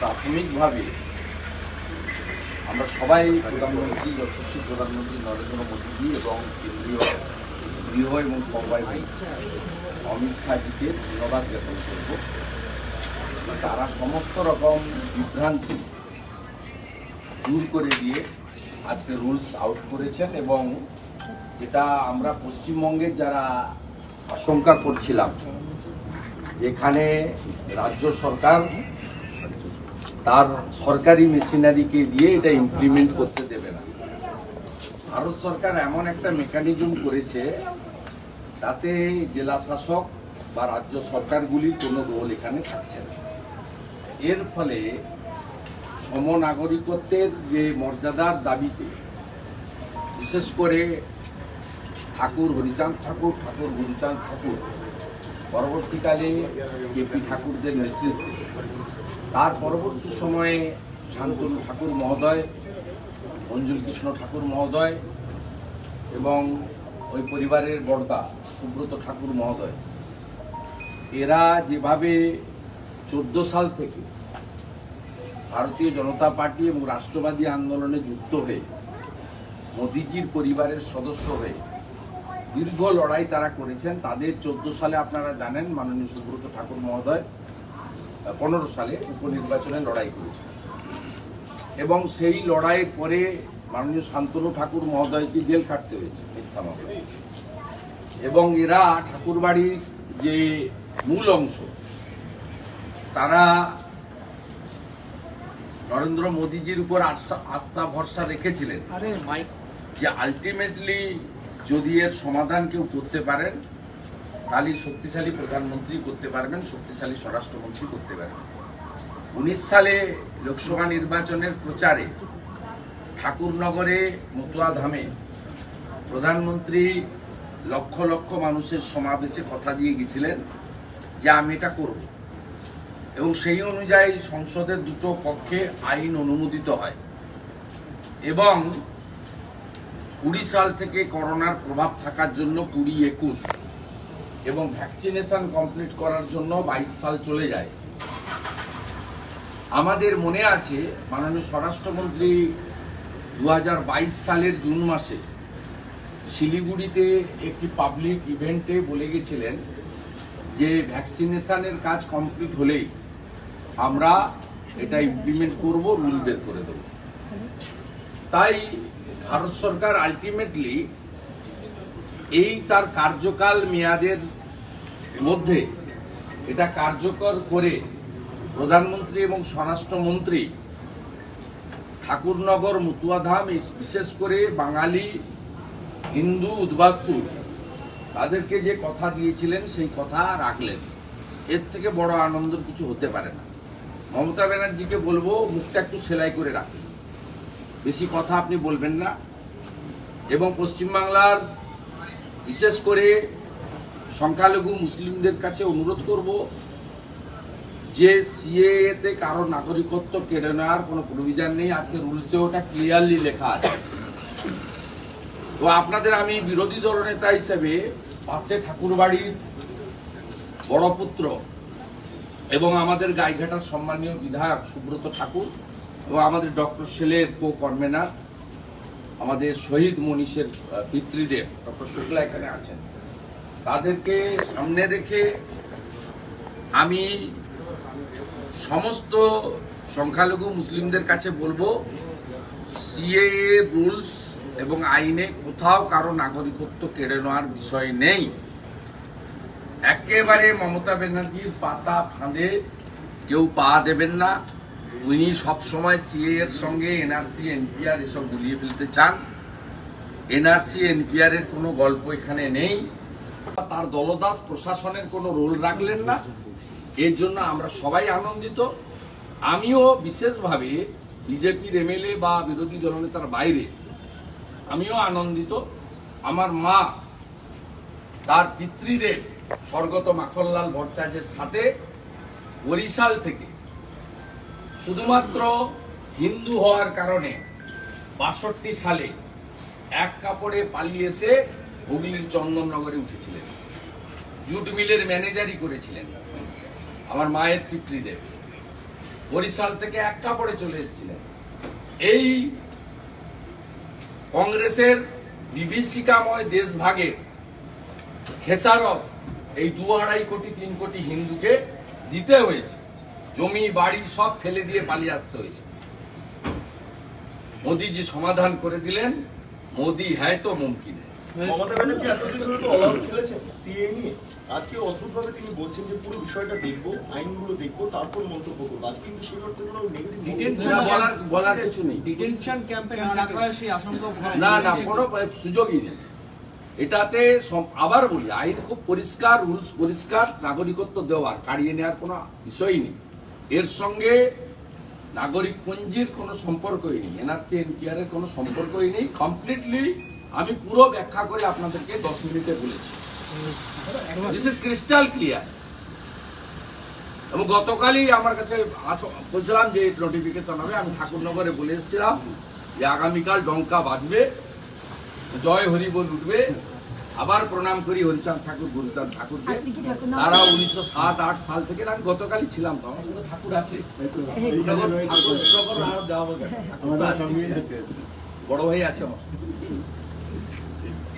প্রাথমিকভাবে আমরা সবাই প্রধানমন্ত্রী যশস্বী প্রধানমন্ত্রী নরেন্দ্র মোদীজি এবং কেন্দ্রীয় গৃহ এবং সবাই ভাই অমিত শাহজিকে ধন্যবাদ জ্ঞাপন করব। তারা সমস্ত রকম বিভ্রান্তি দূর করে দিয়ে আজকে রুলস আউট করেছেন এবং যেটা আমরা পশ্চিমবঙ্গের যারা আশঙ্কা করছিলাম, যেখানে রাজ্য সরকার তার সরকারি মেশিনারিকে দিয়ে এটা ইমপ্লিমেন্ট করতে দেবে না। ভারত সরকার এমন একটা মেকানিজম করেছে, তাতে জেলা শাসক বা রাজ্য সরকারগুলির কোনো রোল এখানে থাকছে না। এর ফলে সমনাগরিকত্বের যে মর্যাদার দাবিতে, বিশেষ করে ঠাকুর হরিচাঁদ ঠাকুর ঠাকুর গুরুচাঁদ ঠাকুর, পরবর্তীকালে কেপি ঠাকুরদের নেতৃত্বে তার পরবর্তী সময়ে শান্তনু ঠাকুর মহোদয় অঞ্জুল কৃষ্ণ ঠাকুর মহোদয় এবং ওই পরিবারের বড়দা সুব্রত ঠাকুর মহোদয়। এরা যেভাবে চোদ্দ সাল থেকে ভারতীয় জনতা পার্টি এবং রাষ্ট্রবাদী আন্দোলনে যুক্ত হয়ে, মোদিজির পরিবারের সদস্য হয়ে দীর্ঘ লড়াই তারা করেছেন, তাদের চোদ্দ সালে আপনারা জানেন মাননীয় সুব্রত ঠাকুর মহোদয়। পনেরো সালে উপনির্বাচনে লড়াই করেছেন এবং সেই লড়াইয়ের পরে মাননীয় শান্তনু ঠাকুর মহোদয়কে জেল খাটতে হয়েছে মিথ্যা মামলায়। এবং এরা ঠাকুরবাড়ির যে মূল অংশ তারা নরেন্দ্র মোদীজির উপর আস্থা- ভরসা রেখেছিলেন যে আলটিমেটলি যদি এর সমাধান কেউ করতে পারেন তাহলে শক্তিশালী প্রধানমন্ত্রী করতে পারবেন, শক্তিশালী স্বরাষ্ট্রমন্ত্রী করতে পারবেন। উনিশ সালে লোকসভা নির্বাচনের প্রচারে ঠাকুরনগরে মতুয়া ধামে প্রধানমন্ত্রী লক্ষ লক্ষ মানুষের সমাবেশে কথা দিয়ে গেছিলেন যে আমি এটা করব। এবং সেই অনুযায়ী সংসদের দুটো পক্ষে আইন অনুমোদিত হয়। এবং কুড়ি সাল থেকে করোনার প্রভাব থাকার জন্য কুড়ি একুশ এবং ভ্যাকসিনেশন কমপ্লিট করার জন্য বাইশ সাল চলে যায়। আমাদের মনে আছে মাননীয় স্বরাষ্ট্রমন্ত্রী দু হাজার বাইশ সালের জুন মাসে শিলিগুড়িতে একটি পাবলিক ইভেন্টে বলে গেছিলেন যে ভ্যাকসিনেশানের কাজ কমপ্লিট হলেই আমরা এটা ইমপ্লিমেন্ট করব, রুল বের করে দেবো। তাই ভারত সরকার আলটিমেটলি এই তার কার্যকাল মেয়াদের মধ্যে এটা কার্যকর করে প্রধানমন্ত্রী এবং স্বরাষ্ট্রমন্ত্রী ঠাকুরনগর মতুয়াধাম বিশেষ করে বাঙালি হিন্দু উদ্বাস্তু তাদেরকে যে কথা দিয়েছিলেন, সেই কথা রাখলেন। এর থেকে বড় আনন্দের কিছু হতে পারে না। মমতা ব্যানার্জিকে বলব, মুখটা একটু সেলাই করে রাখুন। বেশি কথা আপনি বলবেন না। এবং পশ্চিমবাংলার বিশেষ করে সংখ্যালঘু মুসলিমদের কাছে অনুরোধ করব যে সিএতে কারও নাগরিকত্ব কেড়ে নেওয়ার কোনো প্রভিজন নেই। আজকে রুলসে ওটা ক্লিয়ারলি লেখা আছে। তো আপনাদের আমি বিরোধী দলনেতা হিসেবে পাশে ঠাকুরবাড়ির বড় পুত্র এবং আমাদের গাইঘাটার সম্মানীয় বিধায়ক সুব্রত ঠাকুর এবং আমাদের ডক্টর সেলের কো কনভেনার আমাদের শহীদ মনীষের পিতৃদেব, ডক্টর শুক্লা এখানে আছেন। তাদেরকে সামনে রেখে আমি সমস্ত সংখ্যালঘু মুসলিমদের কাছে বলব, সিএএ রুলস এবং আইনে কোথাও কারও নাগরিকত্ব কেড়ে নেওয়ার বিষয় নেই। একেবারে মমতা ব্যানার্জির পাতা ফাঁদে কেউ পা দেবেন না। উনি সবসময় সিএ এর সঙ্গে এনআরসি, এনপিআর এসব গুলিয়ে ফেলতে চান। এনআরসি, এনপিআর এর কোনো গল্প এখানে নেই। তার দলদাস প্রশাসনের কোনো রোল রাখলেন না। এর জন্য আমরা সবাই আনন্দিত। আমিও বিশেষভাবে বিজেপির এমএলএ বা বিরোধী দলনেতার বাইরে, আমিও আনন্দিত। আমার মা, তার পিতৃদেব স্বর্গত মাখনলাল ভট্টাচার্যের সাথে বরিশাল থেকে শুধুমাত্র হিন্দু হওয়ার কারণে বাষট্টি সালে এক কাপড়ে পালিয়ে এসে হুগলির চন্দননগরে উঠেছিলেন। জুট মিলের ম্যানেজারই করেছিলেন। আমার মায়ের পিতৃদেব বরিশাল থেকে এক কাপড়ে চলে এসেছিলেন। এই কংগ্রেসের বিভীষিকাময় দেশভাগের খেসারত এই দু আড়াই কোটি, তিন কোটি হিন্দুকে দিতে হয়েছে। জমি, বাড়ি সব ফেলে দিয়ে পালিয়ে আসতে হয়েছে। মোদিজি সমাধান করে দিলেন। মোদি হ্যায় তো মুমকিন। মমতা ব্যানার্জি এতদিন ধরে তো অলআউট খেলেছেন। সিএ নিয়ে আজকে অদ্ভুতভাবে তিনি বলছেন যে পুরো বিষয়টা দেখব আইনগুলো দেখব তারপর মন্তব্য করব। আজকে কিন্তু সেই অর্থে কোনো নেগেটিভ বলার বলার কিছু নেই। ডিটেনশন ক্যাম্পে রাখা হয় সেই আশঙ্কা না না কোনো সুযোগই নেই। এটাতে আবার বলি আইন খুব পরিষ্কার রুলস পরিষ্কার নাগরিকত্ব দেওয়ার কাড়িয়ে নেওয়ার কোনো বিষয়ই নেই। এর সঙ্গে নাগরিক পঞ্জির কোনো সম্পর্কই নেই এনআরসি এনপিআর এর কোনো সম্পর্কই নেই। কমপ্লিটলি আমি পুরো ব্যাখ্যা করে আপনাদেরকে দশ মিনিটে বলেছি। দিস ইজ ক্রিস্টাল ক্লিয়ার এবং গতকালই আমার কাছে বলছিলাম যে নোটিফিকেশন হবে। আমি ঠাকুরনগরে বলে এসেছিলাম যে আগামীকাল ডঙ্কা বাজবে জয় হরি বল উঠবে। আবার প্রণাম করি হরিচাঁদ ঠাকুর গুরুচাঁদ ঠাকুরকে। তারা উনিশশো সাত আট সাল থেকে আমি গতকালই ছিলাম তো আমার সঙ্গে ঠাকুর আছে। ঠাকুর দেওয়া হবে। বড় ভাই আছে আমার।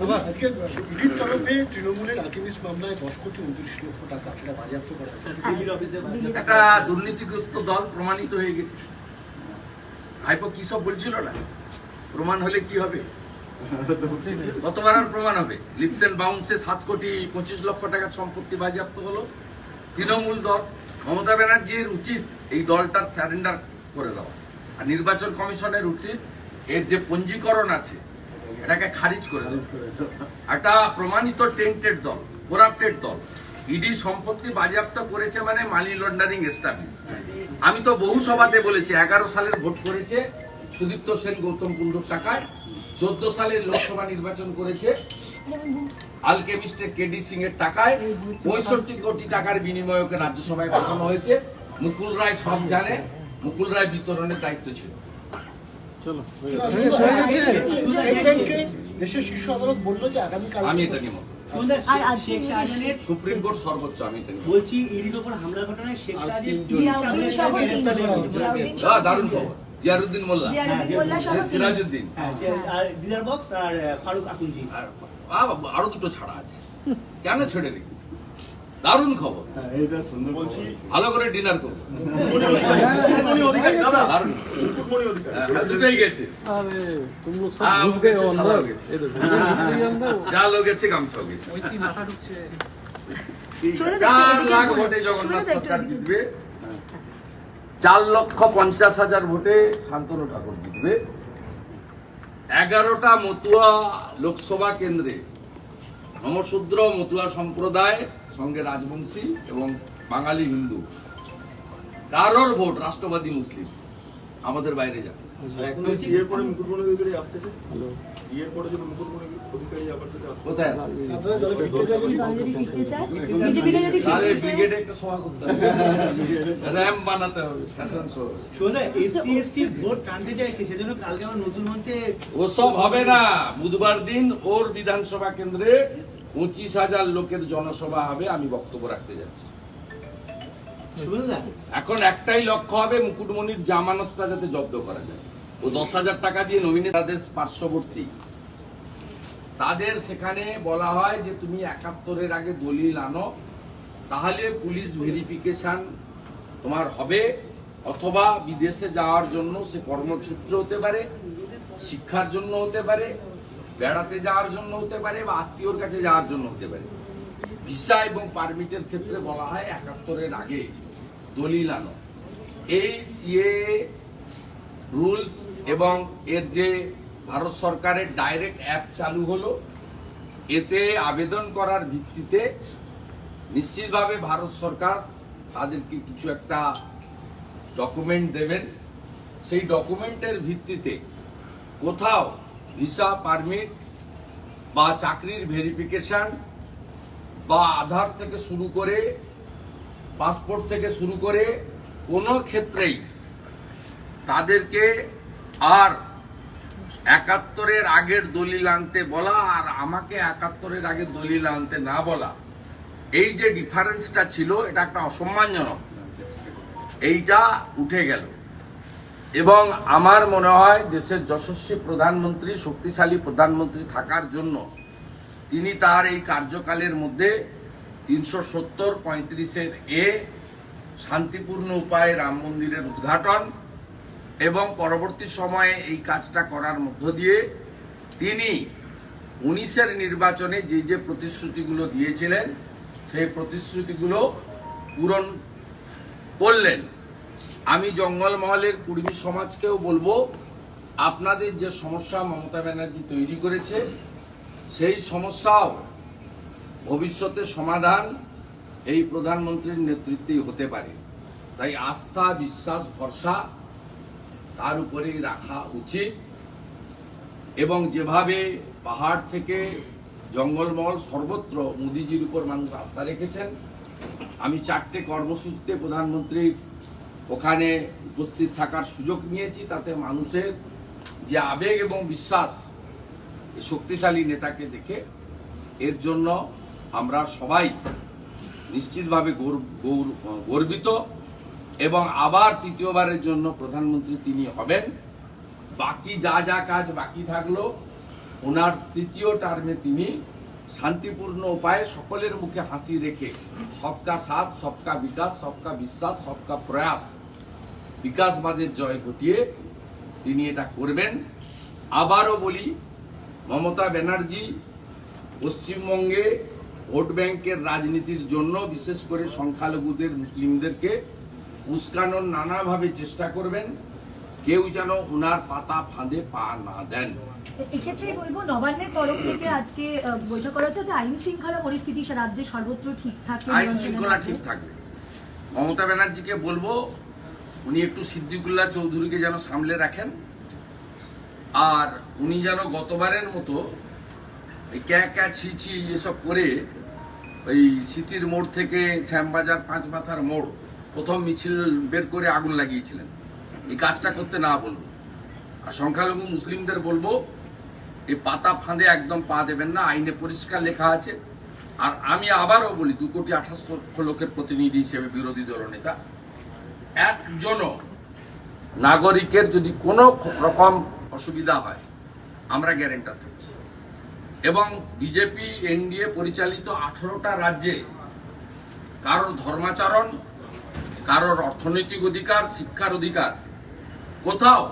বাবা আজকে ইডির তরফে তৃণমূলের মামলায় দশ কোটি উনত্রিশ লক্ষ টাকা সেটা বাজেয়াপ্ত করা একটা দুর্নীতিগ্রস্ত দল প্রমাণিত হয়ে গেছে। ভাইপো কি সব বলছিল না? প্রমাণ হলে কি হবে? কতবার আর প্রমাণ হবে? লিপস বাউন্সে সাত কোটি পঁচিশ লক্ষ টাকার সম্পত্তি বাজেয়াপ্ত হলো। তৃণমূল দল মমতা ব্যানার্জির উচিত এই দলটার স্যারেন্ডার করে দেওয়া। আর নির্বাচন কমিশনের উচিত এর যে পঞ্জীকরণ আছে এটাকে খারিজ করে একটা প্রমাণিত টেন্টেড দল করাপ্টেড দল। ইডি সম্পত্তি বাজেয়াপ্ত করেছে মানে মানি লন্ডারিং এস্টাবলিশ আমি তো বহু সভাতে বলেছি এগারো সালের ভোট করেছে সুদীপ্ত সেন গৌতম কুণ্ডুর টাকায় চোদ্দ সালের লোকসভা নির্বাচন করেছে আলকেমিস্টের কেডি সিং এর টাকায় পঁয়ষট্টি কোটি টাকার বিনিময়ে রাজ্যসভায় পাঠানো হয়েছে। মুকুল রায় সব জানে মুকুল রায় বিতরণের দায়িত্ব ছিল। স্টেট দেশের শীর্ষ আদালত বলল যে আগামীকাল আমি এটা নিয়ে মত আর আজকে শেখ শাহজাহানের সুপ্রিম কোর্ট সর্বোচ্চ আমি এটা নিয়ে মত। বলছি ইডির উপর হামলার ঘটনায় শেখ শাহজাহান জিয়াউদ্দিন সহ তিনজন। জিয়াউদ্দিন সহ আহ, দারুণ খবর। জিয়ারুদ্দিন মোল্লা। সিরাজউদ্দিন হ্যাঁ, আর দিদার বক্স আর ফারুক আর দুটো ছাড়া আছে। কেন ছেড়ে রেখেছি দারুণ খবর। বলছি ভালো করে ডিনার করব হ্যাঁ, হ্যাঁ, হ্যাঁ, গেছে। গামছাও গেছে। চার লক্ষ পঞ্চাশ হাজার ভোটে শান্তনু ঠাকুর জিতবে। এগারোটা মতুয়া লোকসভা কেন্দ্রে নমশূদ্র মতুয়া সম্প্রদায় সঙ্গে রাজবংশী এবং বাঙালি হিন্দু। কারোর ভোট রাষ্ট্রবাদী মুসলিম। আমাদের বাইরে যাবে। র্যাম্প বানাতে হবে ফ্যাশন শো। ভোট চাইছে সেজন্য কালকে আমার নতুন মঞ্চে ওসব হবে না। বুধবার দিন ওর বিধানসভা কেন্দ্রে পঁচিশ হাজার লোকের জনসভা হবে আমি বক্তব্য রাখতে যাচ্ছি। এখন একটাই লক্ষ্য হবে মুকুটমণির জামানতটা যাতে জব্দ করা যায়। ও দশ হাজার টাকা দিয়ে নমিনে তাদের পার্শ্ববর্তী। তাদের সেখানে বলা হয় যে তুমি একাত্তরের আগে দলিল আনো তাহলে পুলিশ ভেরিফিকেশন তোমার হবে অথবা বিদেশে যাওয়ার জন্য সে কর্মসূত্র হতে পারে শিক্ষার জন্য হতে পারে বেড়াতে যাওয়ার জন্য হতে পারে বা আত্মীয়র কাছে যাওয়ার জন্য হতে পারে। ভিসা এবং পারমিটের ক্ষেত্রে বলা হয় একাত্তরের আগে দলিল আনো। এই সিএ রুলস এবং এর যে ভারত সরকারের ডাইরেক্ট অ্যাপ চালু হলো, এতে আবেদন করার ভিত্তিতে নিশ্চিতভাবে ভারত সরকার তাদেরকে কিছু একটা ডকুমেন্ট দেবেন। সেই ডকুমেন্টের ভিত্তিতে কোথাও ভিসা পারমিট বা চাকরির ভেরিফিকেশন বা আধার থেকে শুরু করে পাসপোর্ট থেকে শুরু করে কোনো ক্ষেত্রেই তাদেরকে আর একাত্তরের আগের দলিল আনতে বলা আর আমাকে একাত্তরের আগে দলিল আনতে না বলা, এই যে ডিফারেন্সটা ছিল, এটা একটা অসম্মানজনক। এইটা উঠে গেল। এবং আমার মনে হয় দেশের যশস্বী প্রধানমন্ত্রী, শক্তিশালী প্রধানমন্ত্রী থাকার জন্য তিনি তার এই কার্যকালের মধ্যে তিনশো সত্তর পঁয়ত্রিশের এ শান্তিপূর্ণ উপায়ে রাম মন্দিরের উদ্ঘাটন এবং পরবর্তী সময়ে এই কাজটা করার মধ্য দিয়ে তিনি উনিশের নির্বাচনে যে যে প্রতিশ্রুতিগুলো দিয়েছিলেন, সেই প্রতিশ্রুতিগুলো পূরণ করলেন। আমি জঙ্গলমহলের কুর্মী সমাজকেও বলব, আপনাদের যে সমস্যা মমতা ব্যানার্জি তৈরি করেছে, সেই সমস্যাও ভবিষ্যতে সমাধান এই প্রধানমন্ত্রীর নেতৃত্বেই হতে পারে। তাই আস্থা, বিশ্বাস, ভরসা তার উপরেই রাখা উচিত। এবং যেভাবে পাহাড় থেকে জঙ্গলমহল সর্বত্র মোদিজির উপর মানুষ আস্থা রেখেছেন, আমি চারটে কর্মসূচিতে প্রধানমন্ত্রীর ওখানে উপস্থিত থাকার সুযোগ নিয়েছি, তাতে মানুষের যে আবেগ এবং বিশ্বাস শক্তিশালী নেতাকে দেখে এর জন্য আমরা সবাই নিশ্চিতভাবে গৌর- গৌর- গর্বিত এবং আবার তৃতীয়বারের জন্য প্রধানমন্ত্রী তিনি হবেন। বাকি যা যা কাজ বাকি থাকল, ওনার তৃতীয় টার্মে তিনি শান্তিপূর্ণ উপায়ে সকলের মুখে হাসি রেখে সবকা সাথ, সবকা বিকাশ, সবকা বিশ্বাস, সবকা প্রয়াস বিকাশবাদের জয় ঘটিয়ে তিনি এটা করবেন। আবারও বলি মমতা ব্যানার্জি পশ্চিমবঙ্গে ভোট ব্যাংকের রাজনীতির জন্য বিশেষ করে সংখ্যালঘুদের মুসলিমদেরকে উস্কানোর নানাভাবে চেষ্টা করবেন। কেউ যেন ওনার পাতা ফাঁদে পা না দেন। এক্ষেত্রে বলব নবান্নের তরফ থেকে আজকে বৈঠক করা হচ্ছে। আইন শৃঙ্খলা পরিস্থিতি রাজ্যে সর্বত্র ঠিক থাকে আইন শৃঙ্খলা ঠিক থাকবে। মমতা ব্যানার্জিকে বলব উনি একটু সিদ্দিকুল্লাহ চৌধুরীকে যেন সামলে রাখেন। আর উনি যেন গতবারের মতো এই ক্যা ক্যা ছি ছি এসব করে ওই সিটির মোড় থেকে শ্যামবাজার পাঁচ মাথার মোড় প্রথম মিছিল বের করে আগুন লাগিয়েছিলেন। এই কাজটা করতে না বলব আর সংখ্যালঘু মুসলিমদের বলব এই পাতা ফাঁদে একদম পা দেবেন না, আইনে পরিষ্কার লেখা আছে। আর আমি আবারও বলি, দু কোটি আঠাশ লক্ষ লোকের প্রতিনিধি হিসেবে বিরোধী দলনেতা একজনও নাগরিকের যদি কোনো রকম অসুবিধা হয়, আমরা গ্যারেন্টার থাকছি। এবং বিজেপি, এনডিএ পরিচালিত আঠারোটা রাজ্যে কারোর ধর্মাচরণ, কারোর অর্থনৈতিক অধিকার, শিক্ষার অধিকার, কোথাও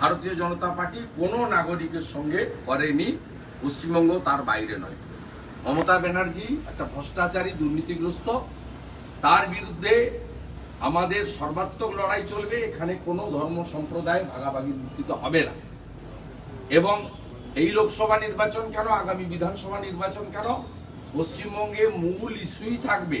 ভারতীয় জনতা পার্টি কোনো নাগরিকের সঙ্গে করেনি, পশ্চিমবঙ্গ তার বাইরে নয়। মমতা ব্যানার্জি একটা ভ্রষ্টাচারী, দুর্নীতিগ্রস্ত, তার বিরুদ্ধে আমাদের সর্বাত্মক লড়াই চলবে, এখানে কোনো ধর্ম সম্প্রদায় ভাগাভাগি ভিত্তিতে হবে না। এবং এই লোকসভা নির্বাচন কেন, আগামী বিধানসভা নির্বাচন কেন, পশ্চিমবঙ্গে মূল ইস্যুই থাকবে